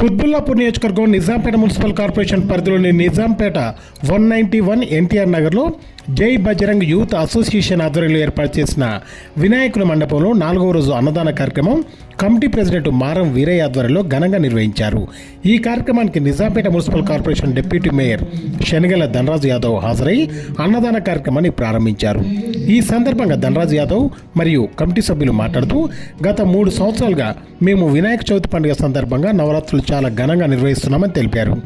కుత్బుల్లాపూర్ నియోజకవర్గం Nizampet municipal corporation పరిధిలోని Nizampet one ninety one NTR నగర్లో జై బజరంగ్ యూత్ అసోసియేషన్ ఆధ్వర్యంలో ఏర్పాటు చేసిన వినాయకుల మండపంలో నాలుగవ రోజు అన్నదాన కార్యక్రమం కమిటీ ప్రెసిడెంట్ మారం వీరయ్య ఆధ్వర్యంలో ఘనంగా నిర్వహించారు. ఈ కార్యక్రమానికి Nizampet municipal corporation deputy mayor Shanigala Dhanaraju Yadav హాజరై అన్నదాన కార్యక్రమాన్ని ప్రారంభించారు. ఈ సందర్భంగా ధనరాజు యాదవ్ మరియు కమిటీ సభ్యులు మాట్లాడుతూ గత మూడు సంవత్సరాలుగా మేము వినాయక చవితి పండుగ సందర్భంగా నవరాత్రులు చాలా ఘనంగా నిర్వహిస్తున్నామని తెలిపారు.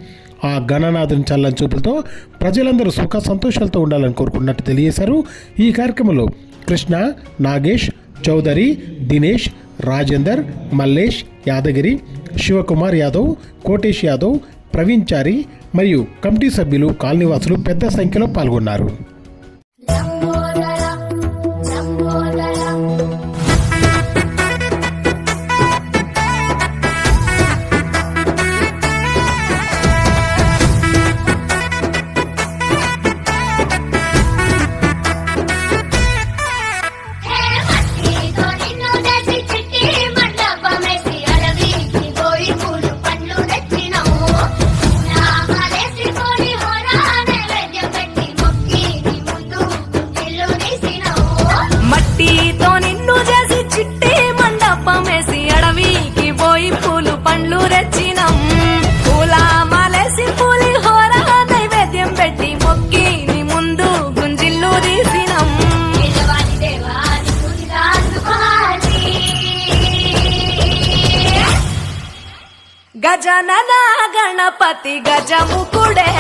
ఆ గణనాథుని చల్లని చూపులతో ప్రజలందరూ సుఖ సంతోషాలతో ఉండాలని కోరుకున్నట్టు తెలియజేశారు. ఈ కార్యక్రమంలో కృష్ణ నాగేష్ చౌదరి దినేష్ రాజేందర్ మల్లేష్ యాదగిరి శివకుమార్ యాదవ్ కోటేష్ యాదవ్ ప్రవీణ్ చారి మరియు కమిటీ సభ్యులు కాలనీవాసులు పెద్ద సంఖ్యలో పాల్గొన్నారు. గణనా గణపతి గజముకుడే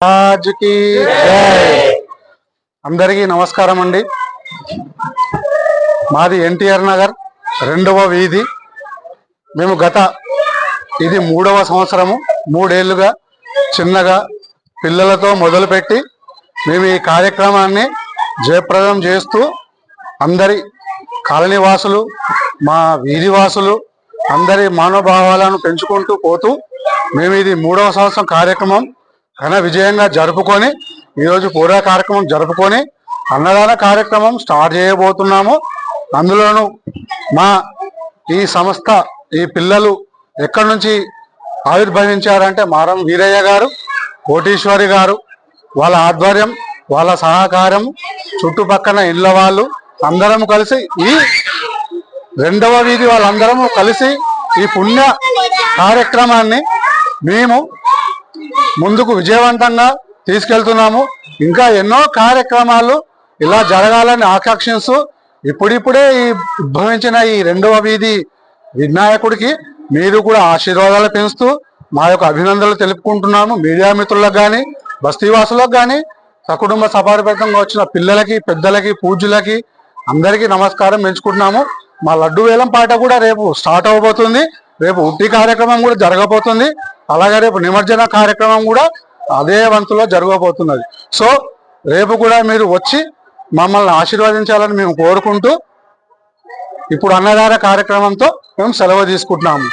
రాజుకి అందరికీ నమస్కారం అండి. మాది ఎన్టీఆర్ నగర్ రెండవ వీధి. మేము గత ఇది మూడవ సంవత్సరము మూడేళ్ళుగా చిన్నగా పిల్లలతో మొదలుపెట్టి మేము ఈ కార్యక్రమాన్ని జయప్రదం చేస్తూ అందరి కాలనీ వాసులు మా వీధి వాసులు అందరి మనోభావాలను పెంచుకుంటూ పోతూ మేము ఇది మూడవ సంవత్సరం కార్యక్రమం. ఘన విజయంగా జరుపుకొని ఈరోజు పూరా కార్యక్రమం జరుపుకొని అన్నదాన కార్యక్రమం స్టార్ట్ చేయబోతున్నాము. అందులోనూ మా ఈ సంస్థ ఈ పిల్లలు ఎక్కడి నుంచి ఆవిర్భవించారంటే మారం వీరయ్య గారు కోటీశ్వరి గారు వాళ్ళ ఆధ్వర్యం వాళ్ళ సహకారం చుట్టుపక్కల ఇళ్ళ వాళ్ళు అందరం కలిసి ఈ రెండవ వీధి వాళ్ళందరము కలిసి ఈ పుణ్య కార్యక్రమాన్ని మేము ముందుకు విజయవంతంగా తీసుకెళ్తున్నాము. ఇంకా ఎన్నో కార్యక్రమాలు ఇలా జరగాలని ఆకాంక్షిస్తూ ఇప్పుడిప్పుడే ఈ ఉద్భవించిన ఈ రెండవ వీధి వినాయకుడికి మీరు కూడా ఆశీర్వాదాలు పెంచుతూ మా యొక్క అభినందనలు తెలుపుకుంటున్నాము. మీడియా మిత్రులకు కానీ బస్తీవాసులకు కానీ సకుటుంబ సపారిపతంగా వచ్చిన పిల్లలకి పెద్దలకి పూజలకి అందరికీ నమస్కారం పెంచుకుంటున్నాము. మా లడ్డు వేలం పాట కూడా రేపు స్టార్ట్ అవబోతుంది. రేపు ఉట్టి కార్యక్రమం కూడా జరగబోతుంది. అలాగే రేపు నిమజ్జన కార్యక్రమం కూడా అదే వంతులో జరగబోతున్నది. సో రేపు కూడా మీరు వచ్చి మమ్మల్ని ఆశీర్వదించాలని మేము కోరుకుంటూ ఇప్పుడు అన్నదాన కార్యక్రమంతో మేము సెలవు తీసుకుంటున్నాము.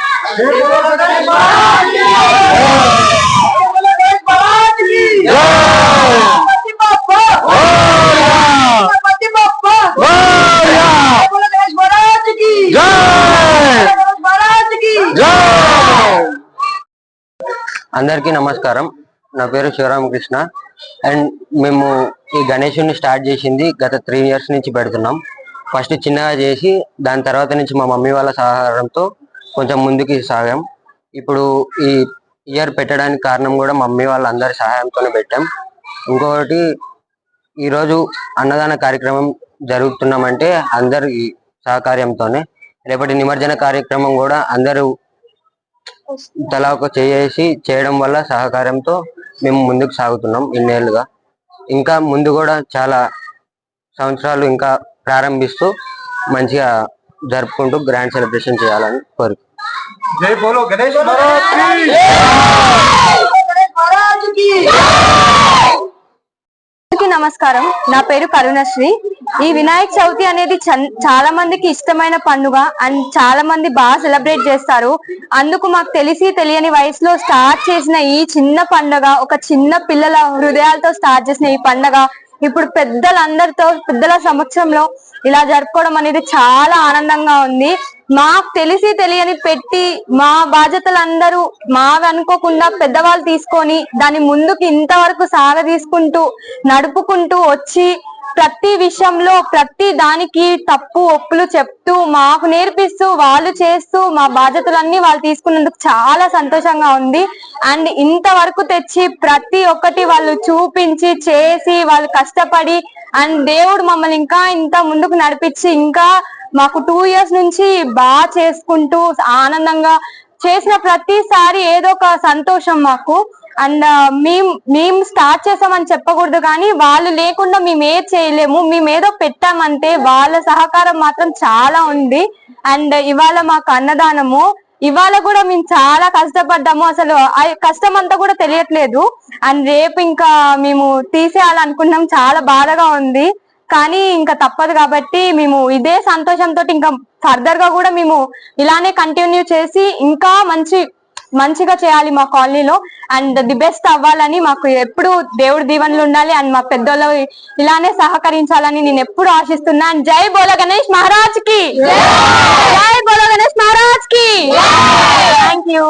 అందరికీ నమస్కారం. నా పేరు శివరామకృష్ణ. అండ్ మేము ఈ గణేషుని స్టార్ట్ చేసింది గత త్రీ ఇయర్స్ నుంచి పెడుతున్నాం. ఫస్ట్ చిన్నగా చేసి దాని తర్వాత నుంచి మా మమ్మీ వాళ్ళ సహకారంతో కొంచెం ముందుకి సాగాం. ఇప్పుడు ఈ ఇయర్ పెట్టడానికి కారణం కూడా మమ్మీ వాళ్ళందరి సహాయంతోనే పెట్టాం. ఇంకొకటి ఈరోజు అన్నదాన కార్యక్రమం జరుగుతున్నామంటే అందరి సహకార్యంతోనే రేపటి నిమజ్జన కార్యక్రమం కూడా అందరూ తలా ఒక చేసి చేయడం వల్ల సహకారంతో మేము ముందుకు సాగుతున్నాం ఇన్నేళ్ళుగా. ఇంకా ముందు కూడా చాలా సంవత్సరాలు ఇంకా ప్రారంభిస్తూ మంచిగా జరుపుకుంటూ గ్రాండ్ సెలబ్రేషన్ చేయాలని కోరిక. జై బోలో గణేష్ నమస్కారం. నా పేరు కరుణశ్రీ. ఈ వినాయక చవితి అనేది చాలా మందికి ఇష్టమైన పండుగ అండ్ చాలా మంది బాగా సెలబ్రేట్ చేస్తారు. అందుకు మాకు తెలిసి తెలియని వయసులో స్టార్ట్ చేసిన ఈ చిన్న పండుగ ఒక చిన్న పిల్లల హృదయాలతో స్టార్ట్ చేసిన ఈ పండుగ ఇప్పుడు పెద్దలందరితో పెద్దల సమక్షంలో ఇలా జరుపుకోవడం అనేది చాలా ఆనందంగా ఉంది. మాకు తెలిసి తెలియని పెట్టి మా బాధ్యతలందరూ మావి అనుకోకుండా పెద్దవాళ్ళు తీసుకొని దాని ముందుకు ఇంతవరకు సాగ తీసుకుంటూ నడుపుకుంటూ వచ్చి ప్రతి విషయంలో ప్రతి దానికి తప్పు ఒప్పులు చెప్తూ మాకు నేర్పిస్తూ వాళ్ళు చేస్తూ మా బాధ్యతలన్నీ వాళ్ళు తీసుకున్నందుకు చాలా సంతోషంగా ఉంది. అండ్ ఇంతవరకు తెచ్చి ప్రతి ఒక్కటి వాళ్ళు చూపించి చేసి వాళ్ళు కష్టపడి అండ్ దేవుడు మమ్మల్ని ఇంకా ఇంత ముందుకు నడిపించి ఇంకా మాకు టూ ఇయర్స్ నుంచి బాగా చేసుకుంటూ ఆనందంగా చేసిన ప్రతిసారి ఏదో ఒక సంతోషం మాకు. అండ్ మేము మేము స్టార్ట్ చేసామని చెప్పకూడదు కానీ వాళ్ళు లేకుండా మేము ఏ చేయలేము. మేము ఏదో పెట్టామంటే వాళ్ళ సహకారం మాత్రం చాలా ఉంది. అండ్ uh, ఇవాళ మాకు అన్నదానము. ఇవాళ కూడా మేము చాలా కష్టపడ్డాము. అసలు కష్టం అంతా కూడా తెలియట్లేదు. అండ్ రేపు ఇంకా మేము తీసేయాలనుకున్నాం. చాలా బాధగా ఉంది. కానీ ఇంకా తప్పదు కాబట్టి మేము ఇదే సంతోషంతో ఇంకా ఫర్దర్గా కూడా మేము ఇలానే కంటిన్యూ చేసి ఇంకా మంచి మంచిగా చేయాలి మా కాలనీలో. అండ్ ది బెస్ట్ అవ్వాలని మాకు ఎప్పుడు దేవుడి దీవెనలు ఉండాలి. అండ్ మా పెద్దోళ్ళు ఇలానే సహకరించాలని నేను ఎప్పుడు ఆశిస్తున్నా. అండ్ జై బోల గణేష్ మహారాజ్కి జై బోల గణేష్ మహారాజ్కి థ్యాంక్ యూ